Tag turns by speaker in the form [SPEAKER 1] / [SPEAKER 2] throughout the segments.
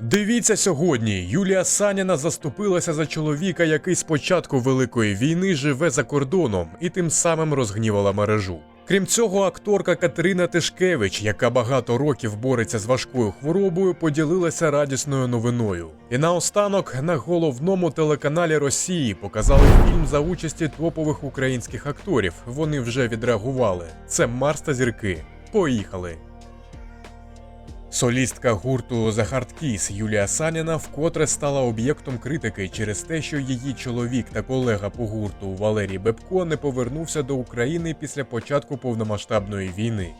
[SPEAKER 1] Дивіться сьогодні. Юлія Саніна заступилася за чоловіка, який з початку великої війни живе за кордоном і тим самим розгнівала мережу. Крім цього, акторка Катерина Тишкевич, яка багато років бореться з важкою хворобою, поділилася радісною новиною. І наостанок на головному телеканалі Росії показали фільм за участі топових українських акторів. Вони вже відреагували. Це Марс та зірки. Поїхали! Солістка гурту The Hard Kiss Юлія Саніна вкотре стала об'єктом критики через те, що її чоловік та колега по гурту Валерій Бебко не повернувся до України після початку повномасштабної війни.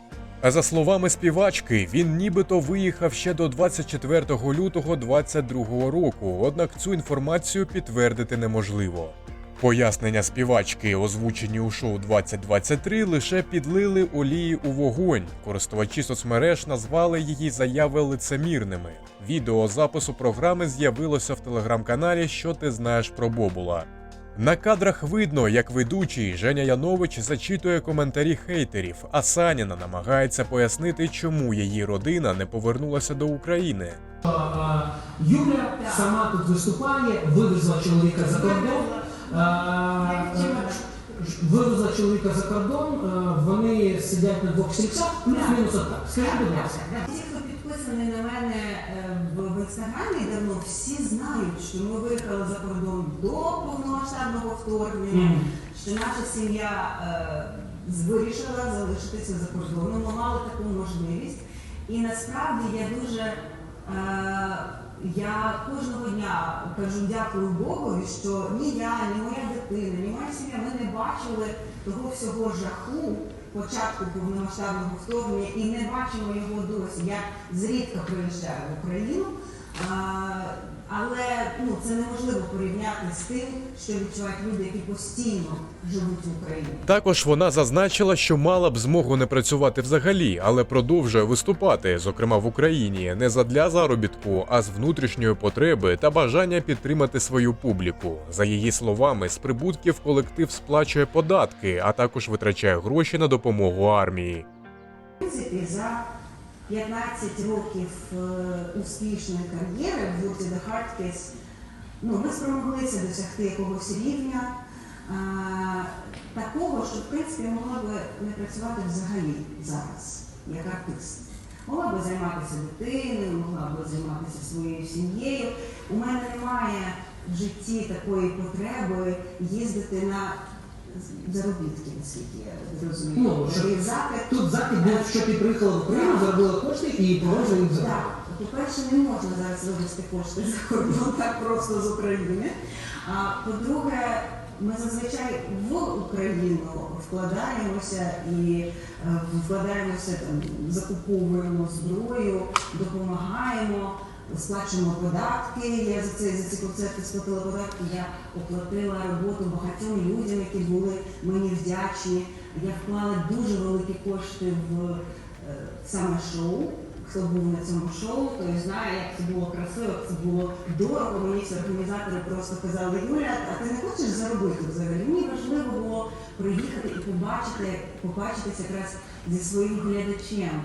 [SPEAKER 1] А за словами співачки, він нібито виїхав ще до 24 лютого 2022 року, однак цю інформацію підтвердити неможливо. Пояснення співачки, озвучені у шоу 2023, лише підлили олії у вогонь. Користувачі соцмереж назвали її заяви лицемірними. Відео запису програми з'явилося в телеграм-каналі Що ти знаєш про Бобула. На кадрах видно, як ведучий Женя Янович зачитує коментарі хейтерів, а Саніна намагається пояснити, чому її родина не повернулася до України.
[SPEAKER 2] Юля сама тут виступає, вивезла чоловіка за кордон. Вивезла чоловіка за кордон, вони сидять на двох стільцях, плюс-мінус отак. Скажіть, будь ласка.
[SPEAKER 3] Ті, хто підписаний на мене е, в, інстаграмі давно, всі знають, що ми виїхали за кордон до повномасштабного вторгнення, що наша сім'я е, вирішила залишитися за кордоном. Ми мали таку можливість. І насправді я дуже е, я кожного дня кажу дякую Богу, що ні я, ні моя дитина, ні моя сім'я ми не бачили того всього жаху початку повномасштабного вторгнення і не бачимо його досі. Я зрідка приїжджаю в Україну, але ну, це неможливо порівняти з тим, що відчувають люди, які постійно живуть в Україні.
[SPEAKER 1] Також вона зазначила, що мала б змогу не працювати взагалі, але продовжує виступати, зокрема в Україні, не задля заробітку, а з внутрішньої потреби та бажання підтримати свою публіку. За її словами, з прибутків колектив сплачує податки, а також витрачає гроші на допомогу армії.
[SPEAKER 3] В принципі, за 15 років е, успішної кар'єри в гурті The Hard Case, ну, ми спромоглися досягти якогось рівня е, такого, що в принципі могла би не працювати взагалі зараз, як артист. Могла би займатися дитиною, могла б займатися своєю сім'єю. У мене немає в житті такої потреби їздити на заробітки, наскільки я розумію.
[SPEAKER 2] Ну, що-
[SPEAKER 3] І запит
[SPEAKER 2] Тут захід був, що ти приїхала в Україну, заробила кошти і продовжує їх заробити.
[SPEAKER 3] так, по-перше, не можна зараз вивезти кошти за кордон так просто з України. А по-друге, ми зазвичай в Україну вкладаємося і е, вкладаємося там, закуповуємо зброю, допомагаємо. Сплачуємо податки. Я за це за ці концерти сплатила податки. Я оплатила роботу багатьом людям, які були мені вдячні. Я вклала дуже великі кошти в е, саме шоу. Хто був на цьому шоу, той знає, як це було красиво, як це було дорого. Мені всі організатори просто казали, Юля, а ти не хочеш заробити взагалі? Мені важливо було приїхати і побачити, побачитися якраз зі своїм глядачем.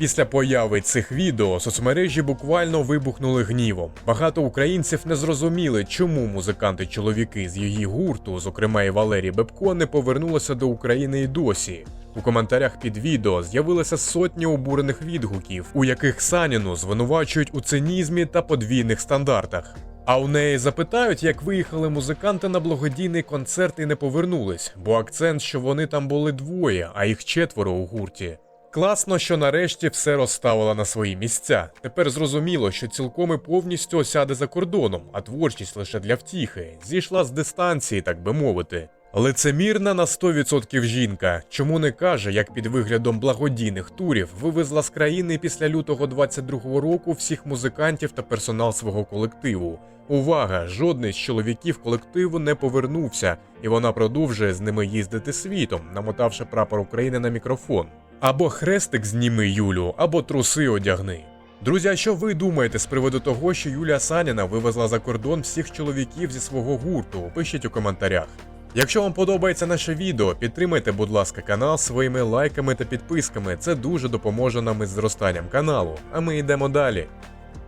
[SPEAKER 1] Після появи цих відео соцмережі буквально вибухнули гнівом. Багато українців не зрозуміли, чому музиканти-чоловіки з її гурту, зокрема і Валерій Бебко, не повернулися до України і досі. У коментарях під відео з'явилися сотні обурених відгуків, у яких Саніну звинувачують у цинізмі та подвійних стандартах. А у неї запитають, як виїхали музиканти на благодійний концерт і не повернулись, бо акцент, що вони там були двоє, а їх четверо у гурті. Класно, що нарешті все розставила на свої місця. Тепер зрозуміло, що цілком і повністю осяде за кордоном, а творчість лише для втіхи. Зійшла з дистанції, так би мовити. Лицемірна на 100% жінка, чому не каже, як під виглядом благодійних турів вивезла з країни після лютого 22-го року всіх музикантів та персонал свого колективу. Увага! Жодний з чоловіків колективу не повернувся, і вона продовжує з ними їздити світом, намотавши прапор України на мікрофон. Або хрестик зніми Юлю, або труси одягни. Друзі, а що ви думаєте з приводу того, що Юлія Саніна вивезла за кордон всіх чоловіків зі свого гурту? Пишіть у коментарях. Якщо вам подобається наше відео, підтримайте, будь ласка, канал своїми лайками та підписками. Це дуже допоможе нам із зростанням каналу. А ми йдемо далі.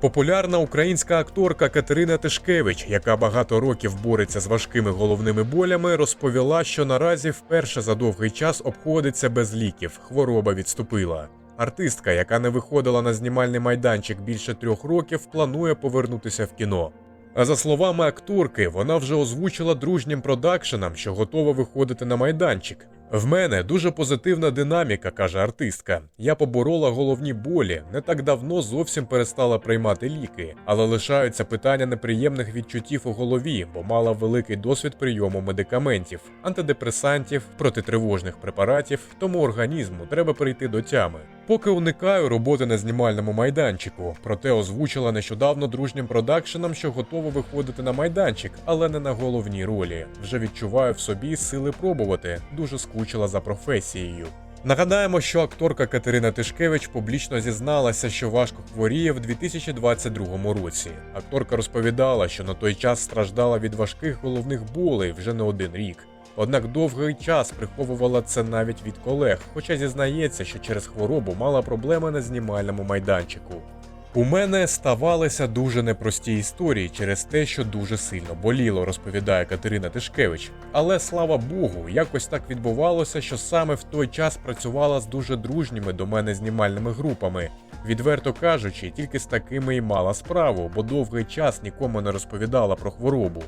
[SPEAKER 1] Популярна українська акторка Катерина Тишкевич, яка багато років бореться з важкими головними болями, розповіла, що наразі вперше за довгий час обходиться без ліків. Хвороба відступила. Артистка, яка не виходила на знімальний майданчик більше трьох років, планує повернутися в кіно. А за словами акторки, вона вже озвучила дружнім продакшенам, що готова виходити на майданчик. В мене дуже позитивна динаміка, каже артистка. Я поборола головні болі, не так давно зовсім перестала приймати ліки, але лишаються питання неприємних відчуттів у голові, бо мала великий досвід прийому медикаментів, антидепресантів, протитривожних препаратів, тому організму треба прийти до тями. Поки уникаю роботи на знімальному майданчику, проте озвучила нещодавно дружнім продакшенам, що готова виходити на майданчик, але не на головній ролі. Вже відчуваю в собі сили пробувати. Дуже скучила за професією. Нагадаємо, що акторка Катерина Тишкевич публічно зізналася, що важко хворіє в 2022 році. Акторка розповідала, що на той час страждала від важких головних болей вже не один рік. Однак довгий час приховувала це навіть від колег, хоча зізнається, що через хворобу мала проблеми на знімальному майданчику. У мене ставалися дуже непрості історії через те, що дуже сильно боліло, розповідає Катерина Тишкевич. Але слава Богу, якось так відбувалося, що саме в той час працювала з дуже дружніми до мене знімальними групами. Відверто кажучи, тільки з такими й мала справу, бо довгий час нікому не розповідала про хворобу.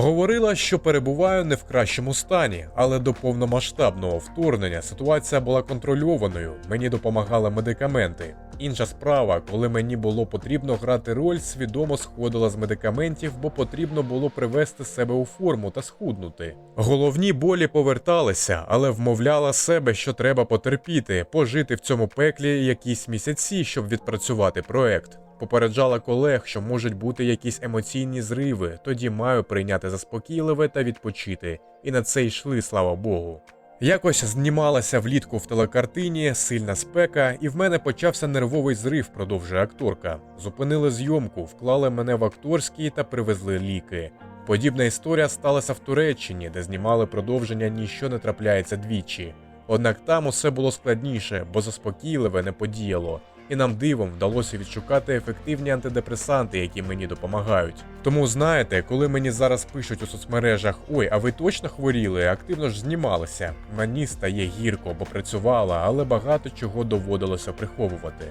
[SPEAKER 1] Говорила, що перебуваю не в кращому стані, але до повномасштабного вторгнення ситуація була контрольованою. Мені допомагали медикаменти. Інша справа, коли мені було потрібно грати роль, свідомо сходила з медикаментів, бо потрібно було привести себе у форму та схуднути. Головні болі поверталися, але вмовляла себе, що треба потерпіти, пожити в цьому пеклі якісь місяці, щоб відпрацювати проект. Попереджала колег, що можуть бути якісь емоційні зриви, тоді маю прийняти заспокійливе та відпочити. І на це йшли, слава Богу. Якось знімалася влітку в телекартині, сильна спека, і в мене почався нервовий зрив, продовжує акторка. Зупинили зйомку, вклали мене в акторський та привезли ліки. Подібна історія сталася в Туреччині, де знімали продовження Ніщо не трапляється двічі. Однак там усе було складніше, бо заспокійливе не подіяло і нам дивом вдалося відшукати ефективні антидепресанти, які мені допомагають. Тому знаєте, коли мені зараз пишуть у соцмережах Ой, а ви точно хворіли, активно ж знімалися. Мені стає гірко, бо працювала, але багато чого доводилося приховувати.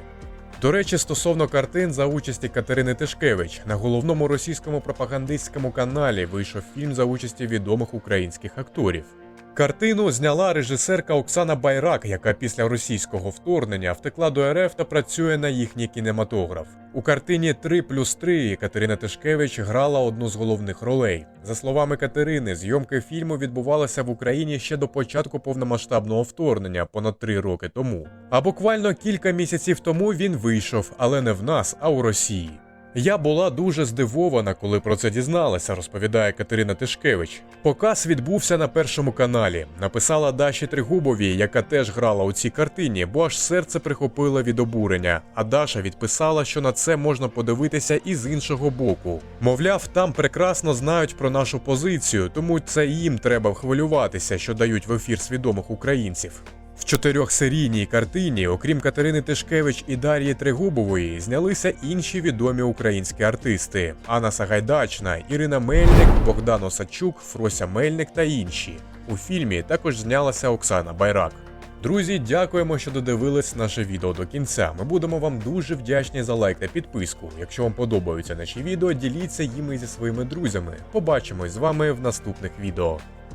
[SPEAKER 1] До речі, стосовно картин за участі Катерини Тишкевич на головному російському пропагандистському каналі вийшов фільм за участі відомих українських акторів. Картину зняла режисерка Оксана Байрак, яка після російського вторгнення втекла до РФ та працює на їхній кінематограф. У картині 3 плюс 3 Катерина Тишкевич грала одну з головних ролей. За словами Катерини, зйомки фільму відбувалися в Україні ще до початку повномасштабного вторгнення, понад три роки тому. А буквально кілька місяців тому він вийшов, але не в нас, а у Росії. Я була дуже здивована, коли про це дізналася, розповідає Катерина Тишкевич. Показ відбувся на першому каналі. Написала Даші Тригубовій, яка теж грала у цій картині, бо аж серце прихопило від обурення. А Даша відписала, що на це можна подивитися і з іншого боку. Мовляв, там прекрасно знають про нашу позицію, тому це їм треба хвилюватися, що дають в ефір свідомих українців. В чотирьохсерійній картині, окрім Катерини Тишкевич і Дар'ї Тригубової, знялися інші відомі українські артисти: Анна Сагайдачна, Ірина Мельник, Богдан Осадчук, Фрося Мельник та інші. У фільмі також знялася Оксана Байрак. Друзі, дякуємо, що додивились наше відео до кінця. Ми будемо вам дуже вдячні за лайк та підписку. Якщо вам подобаються наші відео, діліться їми зі своїми друзями. Побачимось з вами в наступних відео.